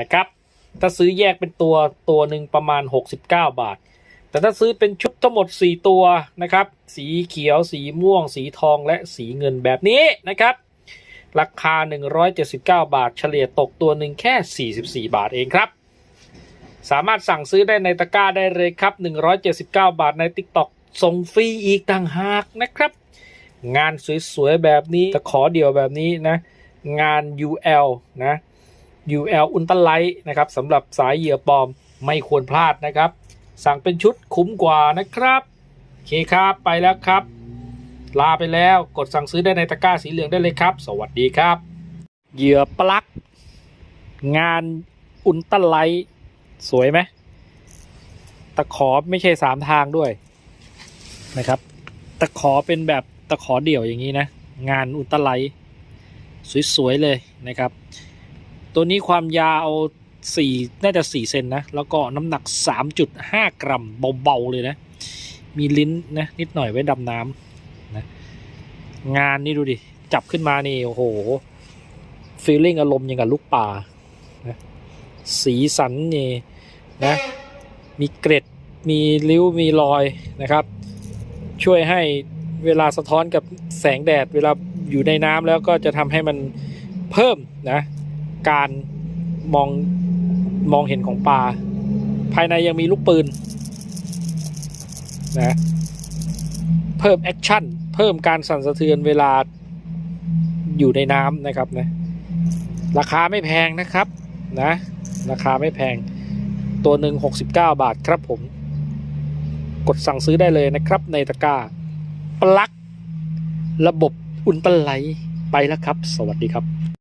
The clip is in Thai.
นะครับ ถ้าซื้อแยกเป็นตัวตัวหนึ่งประมาณ 69 บาท แต่ถ้าซื้อเป็นชุดทั้งหมด 4 ตัวนะครับ สีเขียว สีม่วง สีทองและสีเงินแบบนี้นะครับ ราคา 179 บาท เฉลี่ยตกตัวหนึ่งแค่ 44 บาทเองครับ สามารถสั่งซื้อได้ในตะกร้าได้เลยครับ 179 บาทใน TikTok ส่งฟรีอีกต่างหากนะครับ งานสวยๆแบบนี้ตะขอเดี่ยวแบบนี้นะ งาน UL นะ UL อุลตร้าไลท์นะครับสำหรับสายเหยื่อปลอมไม่ควรพลาดนะครับ สั่งเป็นชุดคุ้มกว่านะครับโอเคครับไปแล้วครับ ลาไปแล้วกดสั่งซื้อได้ในตะกร้าสีเหลืองได้เลยครับ สวัสดีครับ เหยื่อปลัก งานอุลตร้าไลท์สวยไหมตะขอไม่ใช่สามทางด้วยนะครับ ตะขอเป็นแบบตะขอเดี่ยวอย่างนี้นะ งานอุลตร้าไลท์สวยๆเลยนะครับ ตัวนี้ความยาวสี่น่าจะสี่เซนนะ แล้วก็น้ำหนัก 3.5 กรัมเบา ๆ เลยนะ มีลิ้นนะนิดหน่อยไว้ดำน้ำนะงานนี่ดูดิ จับขึ้นมานี่ โอ้โหฟีลลิ่งอารมณ์ย่างกับลูกป่านะสีสันนี่นะ มีเกร็ด มีริ้ว มีรอยนะครับ ช่วยให้เวลาสะท้อนกับแสงแดด เวลาอยู่ในน้ำแล้วก็จะทำให้มันเพิ่มนะ การมองมองเห็นของปลา ภายในยังมีลูกปืนนะเพิ่มแอคชั่น เพิ่มการสั่นสะเทือนเวลาอยู่ในน้ำนะครับนะราคาไม่แพงนะครับนะราคาไม่แพงตัวหนึ่ง69 บาทครับผม กดสั่งซื้อได้เลยนะครับในตะกร้า ปลั๊กระบบอุลตร้าไลท์ไปแล้วครับ สวัสดีครับ